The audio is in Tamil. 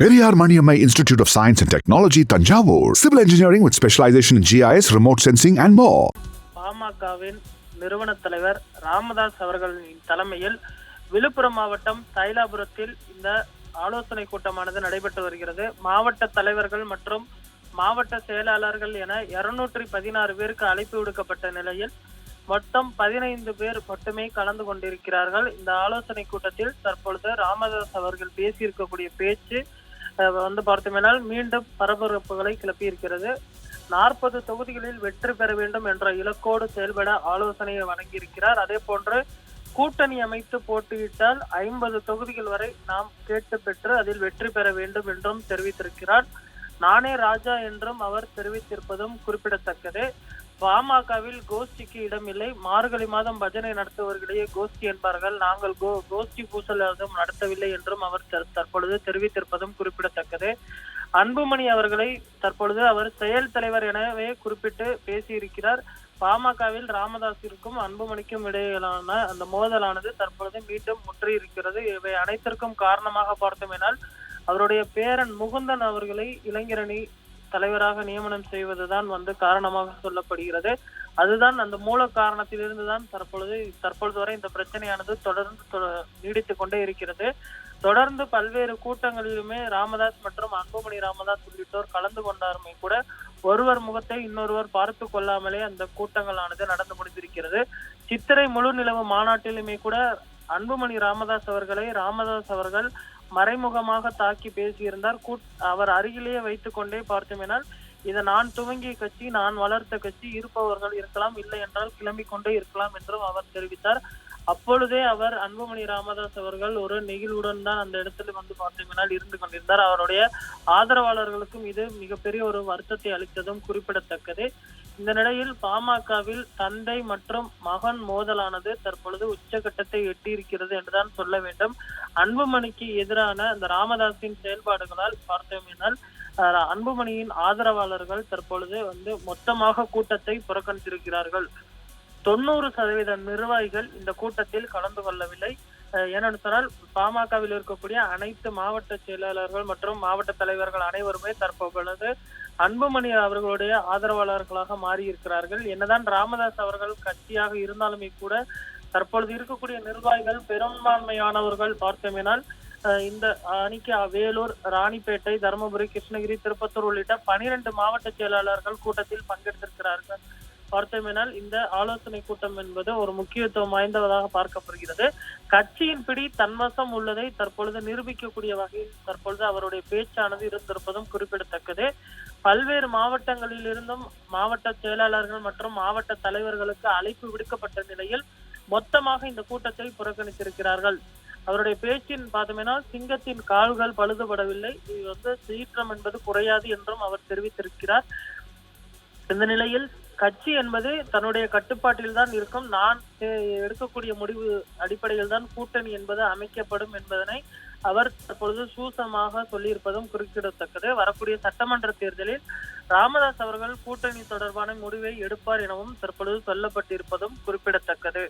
Periyar Maniammai institute of science and technology Thanjavur civil engineering with specialisation GIS remote sensing and மோ பாமகவின் நிறுவன தலைவர் ராமதாஸ் அவர்களின் தலைமையில் விழுப்புரம் மாவட்டம் தைலாபுரத்தில் இந்த ஆலோசனை கூட்டமானது நடைபெற்று வருகிறது. மாவட்ட தலைவர்கள் மற்றும் மாவட்ட செயலாளர்கள் என இருநூற்றி பதினாறு பேருக்கு அழைப்பு விடுக்கப்பட்ட நிலையில் மொத்தம் பதினைந்து பேர் மட்டுமே கலந்து கொண்டிருக்கிறார்கள். இந்த ஆலோசனை கூட்டத்தில் தற்பொழுது ராமதாஸ் அவர்கள் பேசியிருக்கக்கூடிய பேச்சு வந்து பார்த்தோமேனால் மீண்டும் பரபரப்புகளை கிளப்பியிருக்கிறது. நாற்பது தொகுதிகளில் வெற்றி பெற வேண்டும் என்ற இலக்கோடு செயல்பட ஆலோசனையை வழங்கியிருக்கிறார். அதே போன்று கூட்டணி அமைத்து போட்டியிட்டால் ஐம்பது தொகுதிகள் வரை நாம் கேட்டு பெற்று அதில் வெற்றி பெற வேண்டும் என்றும் தெரிவித்திருக்கிறார். நானே ராஜா என்றும் அவர் தெரிவித்திருப்பதும் குறிப்பிடத்தக்கது. பாமகவில் கோஷ்டிக்கு இடமில்லை. மார்கழி மாதம் பஜனை நடத்துவர்களையே கோஷ்டி என்பார்கள். நாங்கள் கோ கோஷ்டி பூசல் எதுவும் நடத்தவில்லை என்றும் அவர் தற்பொழுது தெரிவித்திருப்பதும் குறிப்பிட அன்புமணி அவர்களை தற்பொழுது அவர் செயல் தலைவர் எனவே குறிப்பிட்டு பேசியிருக்கிறார். பாமகவில் ராமதாஸிற்கும் அன்புமணிக்கும் இடையிலான அந்த மோதலானது தற்பொழுது மீண்டும் முற்றியிருக்கிறது. இவை அனைத்திற்கும் காரணமாக பார்த்தோமேனால் அவருடைய பேரன் முகுந்தன் அவர்களை இளைஞரணி தலைவராக நியமனம் செய்வதுதான் வந்து காரணமாக சொல்லப்படுகிறது. அதுதான் அந்த மூல காரணத்திலிருந்து தான் தற்பொழுது தற்பொழுது வரை இந்த பிரச்சனையானது தொடர்ந்து தொ- நீடித்துக் கொண்டே இருக்கிறது. தொடர்ந்து பல்வேறு கூட்டங்களிலுமே ராமதாஸ் மற்றும் அன்புமணி ராமதாஸ் உள்ளிட்டோர் கலந்து கொண்டாருமே கூட ஒருவர் முகத்தை இன்னொருவர் பார்த்து கொள்ளாமலே அந்த கூட்டங்களானது நடந்து முடிந்திருக்கிறது. சித்திரை முழு நிலவு மாநாட்டிலுமே கூட அன்புமணி ராமதாஸ் அவர்களை ராமதாஸ் அவர்கள் மறைமுகமாக தாக்கி பேசியிருந்தார். கூட்- அவர் அருகிலேயே வைத்துக் கொண்டே பார்த்தோமேனால் இதை நான் துவங்கிய கட்சி நான் வளர்த்த கட்சி இருப்பவர்கள் இருக்கலாம் இல்லை என்றால் கிளம்பிக் கொண்டே இருக்கலாம் என்றும் அவர் தெரிவித்தார். அப்பொழுதே அவர் அன்புமணி ராமதாஸ் அவர்கள் ஒரு நெகிழ்வுடன் தான் அந்த இடத்துல வந்து பார்த்தீங்கன்னா இருந்து கொண்டிருந்தார். அவருடைய ஆதரவாளர்களுக்கும் இது மிகப்பெரிய ஒரு வருத்தத்தை அளித்ததும் குறிப்பிடத்தக்கது. இந்த நிலையில் பாமகவில் தந்தை மற்றும் மகன் மோதலானது தற்பொழுது உச்சகட்டத்தை எட்டியிருக்கிறது என்றுதான் சொல்ல வேண்டும். அன்புமணிக்கு எதிரான அந்த ராமதாஸின் செயல்பாடுகளால் பார்த்தோமேனால் அன்புமணியின் ஆதரவாளர்கள் தற்பொழுது வந்து மொத்தமாக கூட்டத்தை புறக்கணித்திருக்கிறார்கள். தொண்ணூறு சதவீத நிர்வாகிகள் இந்த கூட்டத்தில் கலந்து கொள்ளவில்லை. ஏன்னு சொன்னால் பாமகவில் இருக்கக்கூடிய அனைத்து மாவட்ட செயலாளர்கள் மற்றும் மாவட்ட தலைவர்கள் அனைவருமே தற்பொழுது அன்புமணி அவர்களுடைய ஆதரவாளர்களாக மாறியிருக்கிறார்கள். என்னதான் ராமதாஸ் அவர்கள் கட்சியாக இருந்தாலுமே கூட தற்பொழுது இருக்கக்கூடிய நிர்வாகிகள் பெரும்பான்மையானவர்கள் பார்த்தோமேனால் அஹ், இந்த அணிக்கு வேலூர் ராணிப்பேட்டை தருமபுரி கிருஷ்ணகிரி திருப்பத்தூர் உள்ளிட்ட பனிரெண்டு மாவட்ட செயலாளர்கள் கூட்டத்தில் பங்கெடுத்திருக்கிறார்கள். பார்த்தோமேனால் இந்த ஆலோசனை கூட்டம் என்பது ஒரு முக்கியத்துவம் வாய்ந்ததாக பார்க்கப்படுகிறது. கட்சியின் பிடி தன்வசம் உள்ளதை தற்பொழுது நிரூபிக்கக்கூடிய வகையில் தற்பொழுது அவருடைய பேச்சானது இருந்திருப்பதும் குறிப்பிடத்தக்கது. பல்வேறு மாவட்டங்களில் இருந்தும் மாவட்ட செயலாளர்கள் மற்றும் மாவட்ட தலைவர்களுக்கு அழைப்பு விடுக்கப்பட்ட நிலையில் மொத்தமாக இந்த கூட்டத்தை புறக்கணித்திருக்கிறார்கள். அவருடைய பேச்சின் பார்த்தோம்னா சிங்கத்தின் கால்கள் பழுதுபடவில்லை. இது வந்து சீற்றம் என்பது குறையாது என்றும் அவர் தெரிவித்திருக்கிறார். இந்த நிலையில் கட்சி என்பது தன்னுடைய கட்டுப்பாட்டில் தான் இருக்கும். நான் எடுக்கக்கூடிய முடிவு அடிப்படையில் தான் கூட்டணி என்பது அமைக்கப்படும் என்பதனை அவர் தற்பொழுது சூசமாக சொல்லியிருப்பதும் குறிப்பிடத்தக்கது. வரக்கூடிய சட்டமன்ற தேர்தலில் ராமதாஸ் அவர்கள் கூட்டணி தொடர்பான முடிவை எடுப்பார் எனவும் தற்பொழுது சொல்லப்பட்டிருப்பதும் குறிப்பிடத்தக்கது.